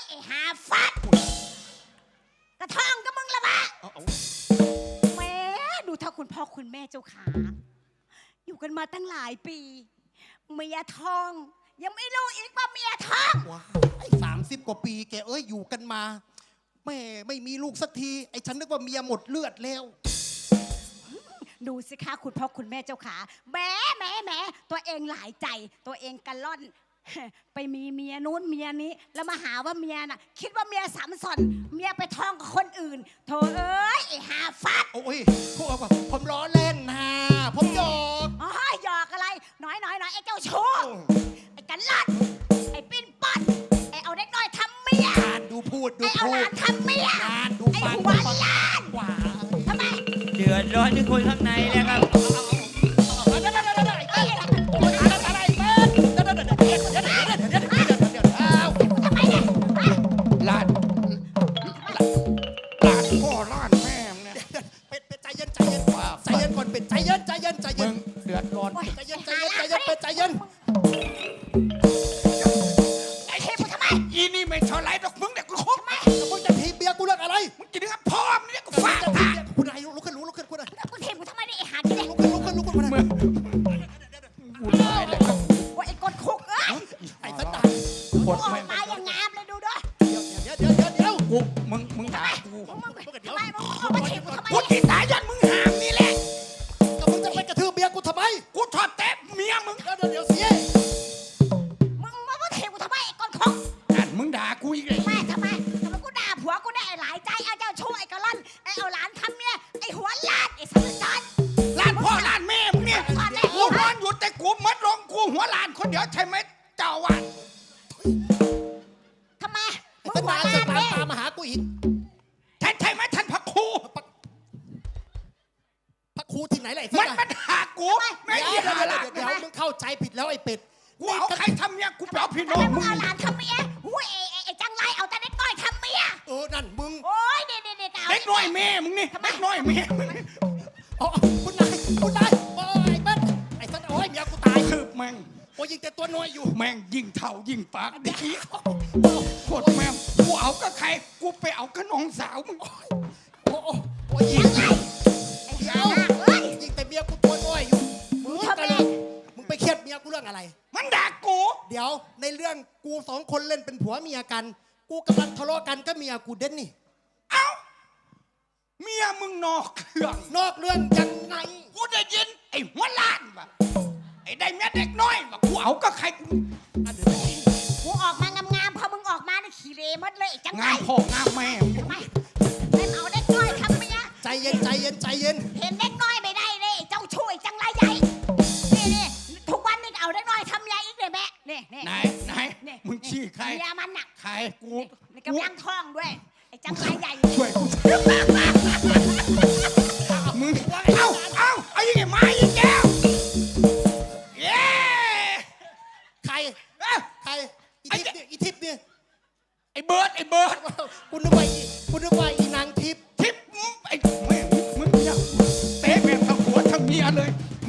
ยไอ้หาฟัดกระท่องก็มึงละบะเอาเอาแหม่ดูถ้าคุณพ่อคุณแม่เจ้าขาอยู่กันมาตั้งหลายปี เมียทอง ยังไม่รู้อีกว่าเมียทองว้าไอ้สามสิบกว่าปีแกเอ้ยอยู่กันมาแม่ไม่มีลูกสักที ไอ้ฉันนึกว่าเมียหมดเลือดแล้ว ดูสิคะคุณพ่อคุณแม่เจ้าขาแหม่แหม่แหม่ตัวเองหลายใจ ตัวเองกันล่อน ไปมีเมียนู้นเมียนี้ แล้วมาหาว่าเมียน่ะ คิดว่าเมียสามสอนเมียไปท้องกับคนอื่นโถเอ้ยไอ้หาฟัดโอ้ยพวกว่าผมล้อเล่นนะผมหยอกอ๋อหยอกอะไร น้อยน้อยน้อยไอ้เจ้าชู้ไอ้กันล่อนไอ้ปิ้นป้อนไอ้เอาเด็กน้อยทำเมียอ่านดูพูดดูไอ้เอาพูหดลานทำเมียอ่านดูไอ้ฟังหัวดูฟังล้านว้าทำไม เดือดร้อนที่คนข้างในเลยครับ มึงด่ากูมึงมึงทำไมมึงออกมาเทพมึงทำไม ที่ไหนล่ะไอ้สัมันนดานมันหากูไม่เดี๋ยวยี่เดี๋ยวหาเดี๋ยวละเดี๋ยวมึงเข้าใจผิดแล้วไอ้เป็ดกูเอาใครทำเมียกูไปเอาพี่ทำน้อไมงมึมึงงเอาหลานทำเมียหุ้ยไอ้ไอ้ไอ้จังไรเอาแต่เด็กน้อยทำเมียเออนั่นมึงโอ้ยเด็กเด็กเด็กเอาเด็กน้อยแม่มึงนี่เด็กน้อยแม่มึงนี่อ๋อคุณนายคุณนายโอ้ยเบิ้ลไอ้สันโอ้ยเมียกูตายคือแม่งโอ้ยยิงแต่ตัวน้อยอยู่แม่งยิงเท่ายิงปากดีโคตรแม่งกูเอาก็ใครกูไปเอากับน้องสาวมึงโอ้โอ้โอ้ยยิง กูสองคนเล่นเป็นผัวเมียกัน กูกำลังทะเลาะกันก็เมียกูเด่นนี่ เอ้า เมียมึงนอกเครื่อง นอกเรื่องยังไง กูได้ยิน ไอ้หัวล้านว่ะไอ้ได้เมียเด็กน้อยว่ะกูเอาก็ใครกูอะเดี๋ยวนะกูออกมางามๆ พอมึงออกมาเนี่ยขี่เรหมดเลยไอ้จังไรงานพ่องานแม่มึงทำไมเล่นเอาเด็กน้อยทำเมียใจเย็นใจเย็นใจเย็น เห็นเด็กน้อยไม่ได้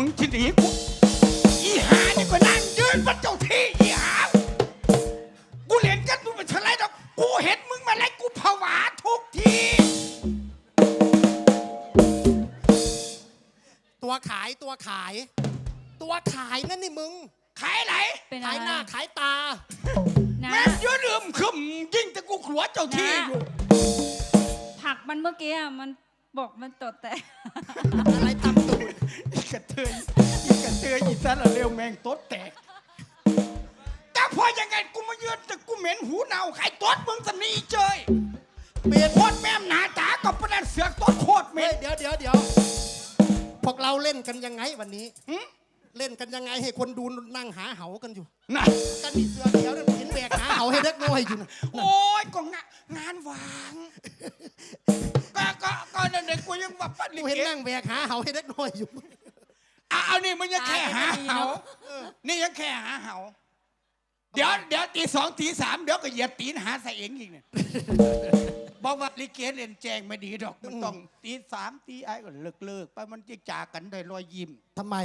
มึงที่หนีกูอีหานี่ก็นั่งยืนบนเจ้าที่อีหากูเห็นกันมึงเป็นอะไรดอกกูเห็นมึงมาแล้วกูผวาทุกทีตัวขายตัวขาย ตัวขายนั่นนี่มึง ขายไหนเป็นอะขายไรหน้าขายตา นะ แม่งยืนลืมขึ้นยิ่งแต่กูขัวเจ้าที่อยู่ผักมันเมื่อกี้อะมันบอกมันตดแต่ อะไรตำตูดอี กระเทยอีกระเทยอีสันละเร็วแมงตดแตกแต่พอยังไงกูมาเยือนแต่กูเหม็นหูเน่าใครตดมึงสำนีเจยเปลี่ยนโคตรแม่มหนาตากับประดันเสือกตดโคตรเหม็เฮ้ยนเดี๋ยวเดี๋ยวเดี๋ยวพวกเราเล่นกันยังไงวันนี้ หึเล่นกันยังไงให้คนดูนั่งหาเหากันอยู่ น่ะกันมีเสื้อเขียวนั่นเห็นแบกหาเหาให้เล็กน้อยอยู่นะโอ้ยก็งานงานวางก็ก็ก็นั่นเด็กกูยังว่าปั้นลิกูเห็นเก นั่งแบกหาเหาให้เล็กน้อยอยู่ อะเอานี่มันยังแค่หาเหานี่ยังแค่หาเหาเดี๋ยวเดี๋ยวตีสองตีสามเดี๋ยวก็เหยียดตีนหาใส่เองอีกเนี่ยบอกว่าลิเกเรียนแจงไม่ดีดอกมันต้องตีสามตีไอ้ก็เลิกเลิกๆไปมันจะจากกันด้ยรอยยิ้มทำไม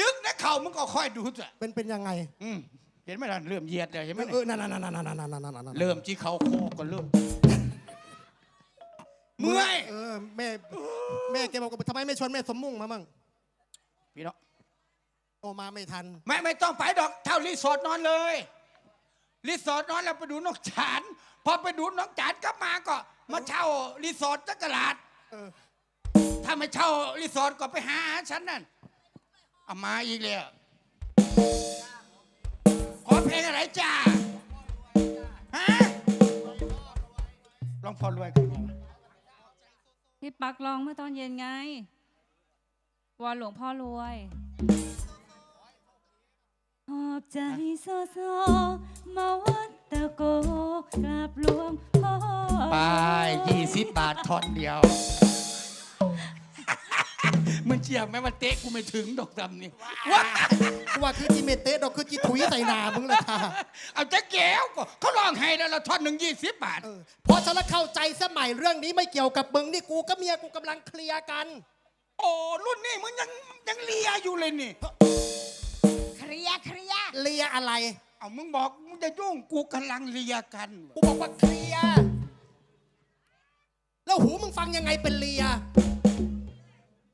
ดึกนะเข่ามันก็ค่อยดูจ้ะเป็นเป็นยังไงอืมเห็นไหมล่ะเริ่มเหยียดเลยเห็นไหมเออเนี่ยนั่นนั่นนั่นนั่นนั่นนั่นนั่นเริ่มที่เขาโคกก็เริ่มเมื่อย เออแม่แม่แกบอกว่าทำไมไม่ชวนแม่สมมุ่งมามั่ง พี่น้องโอมาไม่ทัน ไม่ไม่ต้องไปดอกเท่ารีสอร์ทนอนเลยรีสอร์ทนอนแล้วไปดูน้องจานพอไปดูน้องจานกลับมาก็มาเช่ารีสอร์ทจักรลาดเออ ถ้าไม่เช่ารีสอร์ทก็ไปหาฉันนั่นเอามาอีกเลยขอเพลงอะไรจ้าฮะลองพอรวยกันพี่ปักร้องเมื่อตอนเย็นไง วอนหลวงพ่อรวยขอบใจโซโซมาวัดตะโกกราบหลวงพ่อไปยี่สิบบาททอนเดียว มึงเจียบไหมมันเตะกูไม่ถึงดอกดำนี่ว้ากูว่าคือจีเมเตะดอกคือจีถุยใส่หนามึงเลยค่ะเอาจะแก้วก็เขาลองให้แล้วละทอนหนึ่งยี่สิบบาท เออเพราะฉันละเข้าใจสมัยเรื่องนี้ไม่เกี่ยวกับมึงนี่กูกับเมียกูกำลังเคลียร์กัน โอ้รุ่นนี้มึงยังยังเลียอยู่เลยนี่ เคลียร์เคลียร์เลียอะไร เอามึงบอกมึงจะยุ่งกูกำลังเลียกันกูบอกว่าเคลียร์แล้วหูมึงฟังยังไงเป็นเลีย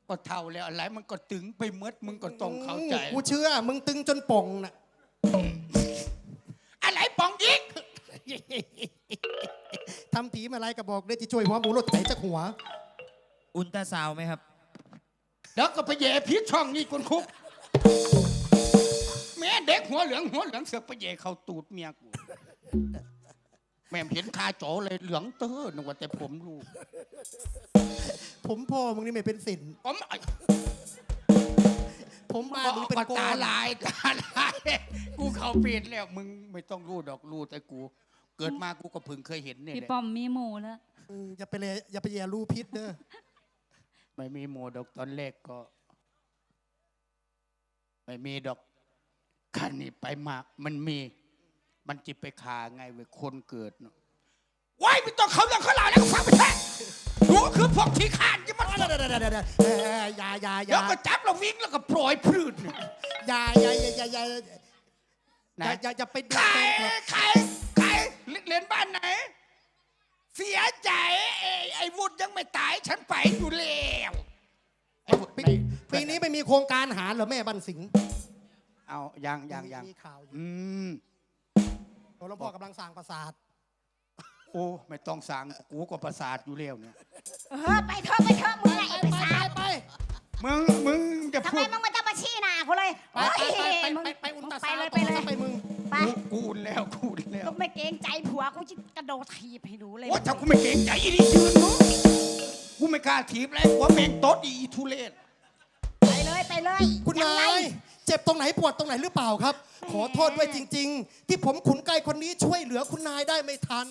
ก็เท่าแล้วอะไรมันก็ตึงไปเมดมึงก็ต้องเข้าใจ กูเชื่อ มึงตึงจนป่องน่ะ อะไรปองยิกทำผีมาอะไรกับบอกเลยที่ช่วยหัวหมูรถไถจากหัว อุลตราซาวด์ไหมครับ แล้วก็ไปแย่พิษช่องนี่คุณคุก แม่เด็กหัวเหลืองหัวเหลืองเสือกไปแย่เข้าตูดเมียกูแม่เห็นคาโจเลยเหลืองเตอร์นึกว่าแต่ผมรู้ผมพ่อมึงนี่ไม่เป็นสินผมผมบ้านมึงเป็นก็ก้อตานลายตาลายกูเข้าเปลี่ยนแล้วมึงไม่ต้องรู้ดอกรู้แต่กู เกิดมากูก็เพิ่งเคยเห็นเนี่ยพี่แหละ ป้อมมีหมูแล้ว อืมอย่าไปเลยอย่าไปแย่รูพิษเด้อ ไม่มีโมดอกตอนแรกก็ ไม่มีดอกขันนี้ไปมามันมี มันจิไปขาไงเว้ยคนเกิดเนาะว้ายไม่ต้องเขาเรื่องเขาเล่าแล้วก็ฟังไปแท้ดูคือพวกที่ขานที่มันเดี๋ยวเดี๋ยวเดี๋ยวเดี๋ยวเอ่ออย่าอย่าอเดี๋ยย่าวก็จับเราวิ่งแล้วก็ปล่อยพืชเนี่ยอย่าอย่าอย่าอย่าอย่าอย่านะอย่าอย่าไปดูใครเฟซใครใครเรียนบ้านไหน เสียใจไอ้ไอ้วุฒิยังไม่ตายฉันไปอยู่แล้วไอ้วุฒิปีไหนปีนี้ไม่มีโครงการหารเหรอแม่บันสิงห์เอายังยังยังมีข่าวอยู่อืมหลวงพ่อกำลังสร้างปราสาท โอ้ไม่ต้องสั่งกูก็ประสาทอยู่แล้วเนี่ยเออไปเถอะไปเถอะมึงไงไอ้ปีศาจไป มึงมึงจะทำพูไมดมึงไม่ต้องมาชี้หน้ากูเลยไปไปไปมึงไปไปอุลตราไปซาวเลยด์ไปเลยต่อไปมึง ไปกูกูนแล้วกูนแล้วก็ไม่เกรงใจผัวกูจะกระโดดถีบให้ดูเลยโอ้ถ้ากูไม่เก่งใจอีนี่ยืนเนาะกูไม่กล้าถีบเลยหัวแมงโต๊ดอีทุเรศ ไปเลยไปเลยคุณยังนาไง ย เจ็บตรงไหนปวดตรงไหนหรือเปล่าครับ ขอโทษไว้จริง ๆ ที่ผมขุนไกลคนนี้ช่วยเหลือคุณนายได้ไม่ทัน